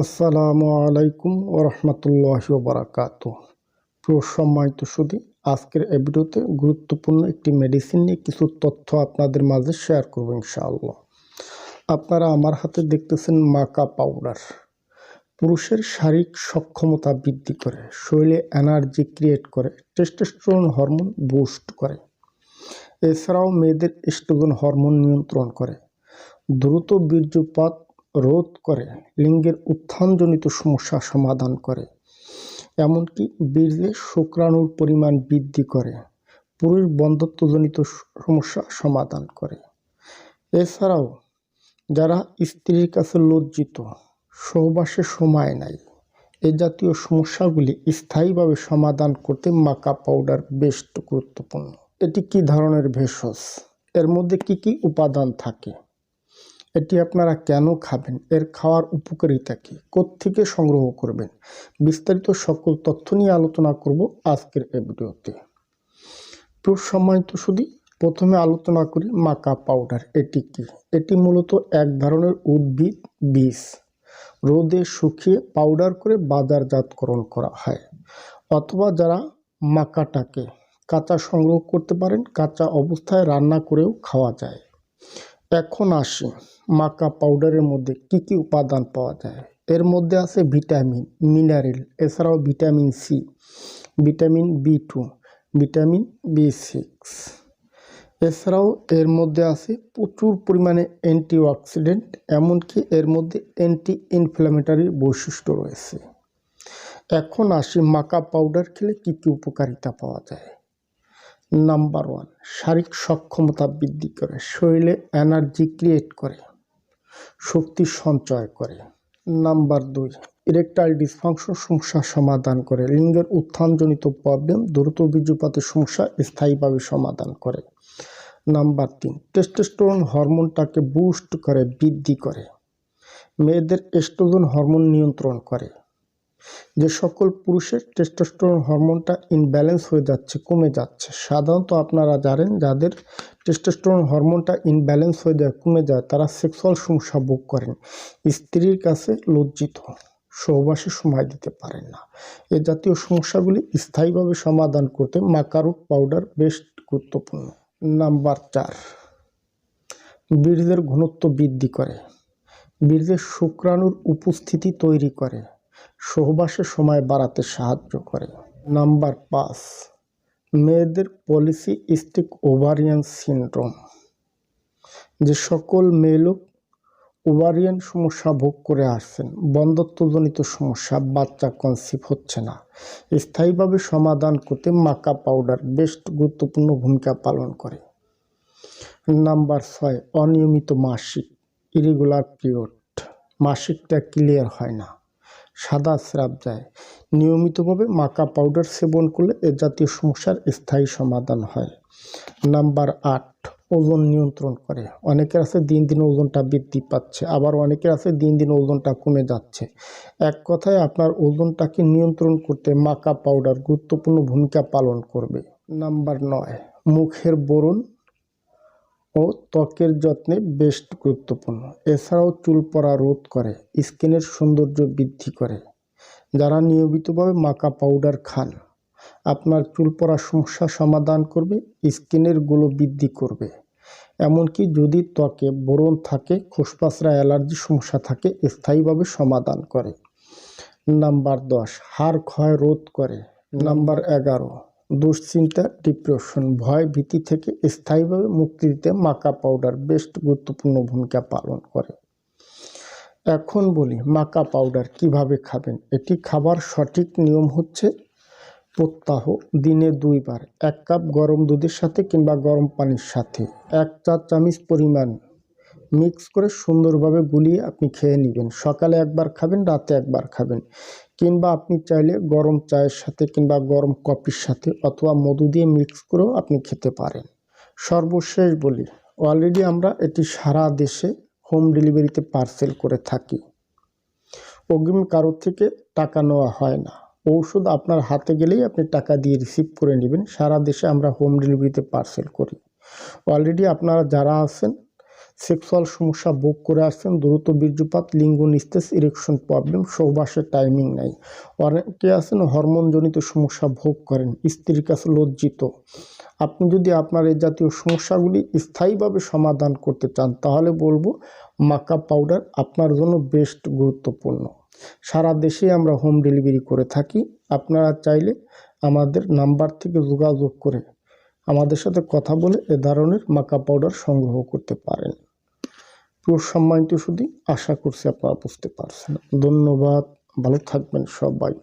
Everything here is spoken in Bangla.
আসসালামু আলাইকুম ওরহমতুল্লাহ বারাকাত প্রিয় সম্মানিত সুদী আজকের এই ভিডিওতে গুরুত্বপূর্ণ একটি মেডিসিন নিয়ে কিছু তথ্য আপনাদের মাঝে শেয়ার করব ইনশাআল্লাহ। আপনারা আমার হাতে দেখতেছেন মাকা পাউডার পুরুষের শারীরিক সক্ষমতা বৃদ্ধি করে, শরীরে এনার্জি ক্রিয়েট করে টেস্টোস্টেরন হরমোন বুস্ট করে। এছাড়াও মেয়েদের এস্ট্রোজেন হরমোন নিয়ন্ত্রণ করে। দ্রুত বীর্যপাত রোধ করে, লিঙ্গের উত্থানজনিত সমস্যা সমাধান করে। এমনকি বীর্যে শুক্রাণুর পরিমাণ বৃদ্ধি করে, পুরুষ বন্ধত্বজনিত সমস্যা সমাধান করে। এছাড়াও, যারা স্ত্রীর কাছে লজ্জিত, সহবাসে সময় নাই, এ জাতীয় সমস্যাগুলি স্থায়ীভাবে সমাধান করতে মাকা পাউডার বেশ গুরুত্বপূর্ণ। এটি কি ধরনের ভেষজ? এর মধ্যে কি কি উপাদান থাকে? এটি আপনারা কেন খাবেন? এর খাওয়ার উপকারিতা কী? থেকে সংগ্রহ করবেন? বিস্তারিত সকল তথ্য নিয়ে আলোচনা করব আজকের এই ভিডিওতে। তো সম্মানিত শুধু প্রথমে আলোচনা করি মাকা পাউডার। এটি কি? এটি মূলত এক ধরনের উদ্ভিদ, বীজ। রোদে শুকিয়ে পাউডার করে বাজারজাতকরণ করা হয়। অথবা যারা মাকাটাকে কাঁচা সংগ্রহ করতে পারেন, কাঁচা অবস্থায় রান্না করেও খাওয়া যায়। এখন আসি মাকা পাউডারের মধ্যে কি কি উপাদান পাওয়া যায়। এর মধ্যে আছে ভিটামিন মিনারেল এছাড়াও vitamin C vitamin B two vitamin B six এছাড়াও এর মধ্যে আছে প্রচুর পরিমাণে অ্যান্টিঅক্সিডেন্ট এমনকি এর মধ্যে অ্যান্টি ইনফ্ল্যামেটারি বৈশিষ্ট্য রয়েছে। এখন আসি মাকা পাউডার খেলে কী কী উপকারিতা পাওয়া যায়। নাম্বার ওয়ান, শারীরিক সক্ষমতা বৃদ্ধি করে, শরীরে এনার্জি ক্রিয়েট করে, শক্তি সঞ্চয় করে। নাম্বার দুই, ইরেকটাইল ডিসফাংশন সমস্যা সমাধান করে, লিঙ্গের উত্থানজনিত প্রবলেম, দ্রুত বীর্যপাতের সমস্যা স্থায়ীভাবে সমাধান করে। নাম্বার তিন টেস্টোস্টেরন হরমোনটাকে বুস্ট করে, বৃদ্ধি করে। মেয়েদের এস্ট্রোজেন হরমোন নিয়ন্ত্রণ করে। যে সকল পুরুষের টেস্টোস্টেরন হরমোনটা ইনব্যালেন্স হয়ে যাচ্ছে, কমে যাচ্ছে। সাধারণত আপনারা জানেন, যাদের টেস্টোস্টেরন হরমোনটা ইনব্যালেন্স হয়ে যায়, কমে যায়, তারা সেক্সুয়াল সমস্যা ভোগ করেন। স্ত্রীর কাছে লজ্জিত সহবাসে সময় দিতে পারেন না। এ জাতীয় সমস্যাগুলি স্থায়ীভাবে সমাধান করতে মাকারুট পাউডার বেশ গুরুত্বপূর্ণ। নাম্বার চার বীর্যের ঘনত্ব বৃদ্ধি করে। বীর্যের শুক্রাণুর উপস্থিতি তৈরি করে। সহবাসের সময় বাড়াতে সাহায্য করে। নাম্বার পাঁচ, মেয়েদের পলিসি স্টিক ওভারিয়ান সিনড্রোম, যে সকল মেয়েলোক ওভারিয়ান সমস্যা ভোগ করে আসছেন। বন্ধত্বজনিত সমস্যা, বাচ্চা কনসিভ হচ্ছে না। স্থায়ীভাবে সমাধান করতে মাকা পাউডার বেশ গুরুত্বপূর্ণ ভূমিকা পালন করে। নাম্বার ছয়, অনিয়মিত মাসিক ইরেগুলার পিরিয়ড মাসিকটা ক্লিয়ার হয় না। সাদা স্রাব যায়। নিয়মিতভাবে মাকা পাউডার সেবন করলে এ জাতীয় সমস্যার স্থায়ী সমাধান হয়। নাম্বার আট, ওজন নিয়ন্ত্রণ করে। অনেকের আছে দিন দিন ওজনটা বৃদ্ধি পাচ্ছে, আবার অনেকের আছে দিন দিন ওজনটা কমে যাচ্ছে। এক কথায় আপনার ওজনটাকে নিয়ন্ত্রণ করতে মাকা পাউডার গুরুত্বপূর্ণ ভূমিকা পালন করবে। নাম্বার নয়, মুখের বরণ ও ত্বকের যত্নে বেশ গুরুত্বপূর্ণ। এছাড়াও চুল পড়া রোধ করে, স্কিনের সৌন্দর্য বৃদ্ধি করে। যারা নিয়মিতভাবে মাকা পাউডার খান, আপনার চুল পড়া সমস্যা সমাধান করবে, স্কিনেরগুলো বৃদ্ধি করবে। এমনকি যদি ত্বকে বোরন থাকে খোসপাসরা অ্যালার্জি সমস্যা থাকে, স্থায়ীভাবে সমাধান করে। নাম্বার দশ, হাড় ক্ষয় রোধ করে। নাম্বার এগারো দুশ্চিন্তা ডিপ্রেশন ভয় ভীতি থেকে স্থায়ীভাবে মুক্তি দিতে মাকা পাউডার বেশ গুরুত্বপূর্ণ ভূমিকা পালন করে। এখন বলি মাকা পাউডার কীভাবে খাবেন? এটি খাবার সঠিক নিয়ম হচ্ছে প্রত্যাহ দিনে দুইবার, এক কাপ গরম দুধের সাথে কিংবা গরম পানির সাথে। এক চা চামচ পরিমাণ মিক্স করে সুন্দরভাবে গুলিয়ে আপনি খেয়ে নেবেন। সকালে একবার খাবেন, রাতে একবার খাবেন। কিংবা আপনি চাইলে গরম চায়ের সাথে কিংবা গরম কফির সাথে অথবা মধু দিয়ে মিক্স করেও আপনি খেতে পারেন। সর্বশেষ বলি অলরেডি আমরা এটি সারা দেশে হোম ডেলিভারিতে পার্সেল করে থাকি। অগ্রিম কারোর থেকে টাকা নেওয়া হয় না। ঔষধ আপনার হাতে গেলেই আপনি টাকা দিয়ে রিসিভ করে নেবেন। সারা দেশে আমরা হোম ডেলিভারিতে পার্সেল করি। অলরেডি আপনারা যারা আছেন সেক্সুয়াল সমস্যা ভোগ করে আসছেন, দ্রুত বীর্যপাত লিঙ্গ নিস্তেজ ইরেকশন প্রবলেম সহবাসের টাইমিং নাই। অনেকে আছেন, হরমোনজনিত সমস্যা ভোগ করেন, স্ত্রীর কাছে লজ্জিত। আপনি যদি আপনার এই জাতীয় সমস্যাগুলি স্থায়ীভাবে সমাধান করতে চান, তাহলে বলব মাকা পাউডার আপনার জন্য বেস্ট গুরুত্বপূর্ণ। সারা দেশে আমরা হোম ডেলিভারি করে থাকি। আপনারা চাইলে আমাদের নাম্বার থেকে যোগাযোগ করে আমাদের সাথে কথা বলে এ ধরনের মাকা পাউডার সংগ্রহ করতে পারেন। প্রিয় সম্মানিত শুধু আশা করছি আপনারা বুঝতে পারছেন। ধন্যবাদ ভালো থাকবেন সবাই।